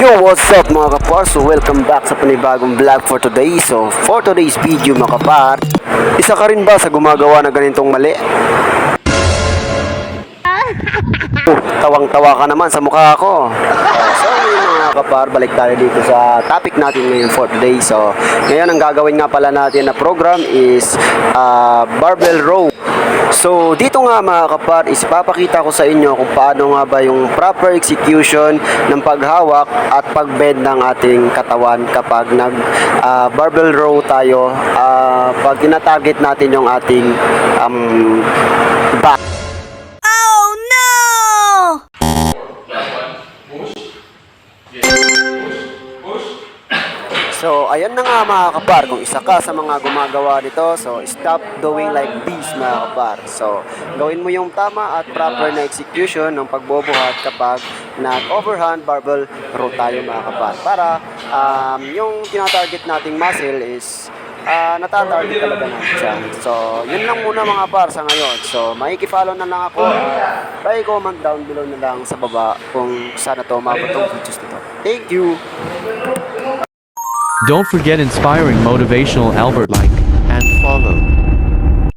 Yo, what's up mga kapar? So, welcome back sa panibagong vlog for today. So, for today's video mga kapar, isa ka rin ba sa gumagawa na ganitong mali? Oh, tawang-tawa ka naman sa mukha ko. So, mga kapar, balik tayo dito sa topic natin ngayon for today. So, ngayon ang gagawin nga pala natin na program is ah, barbell row. So, dito nga mga kapar, is papakita ko sa inyo kung paano nga ba yung proper execution ng paghawak at pagbend ng ating katawan kapag nag ah, barbell row tayo. ah, pag tinatarget natin yung ating um, So, ayan na nga mga kapar, kung isa ka sa mga gumagawa nito, so stop doing like this mga kapar. So, gawin mo yung tama at proper na execution ng pagbobuhat kapag nag-overhand barbell row tayo mga kapar. Para um, yung tinatarget nating muscle is uh, natatarget talaga natin siya. So, yun lang muna mga par sa ngayon. So, makikipollow na lang ako. Uh, try comment down below na lang sa baba kung sana to umabot tong videos nito. Thank you! Don't forget inspiring motivational Albert like and follow.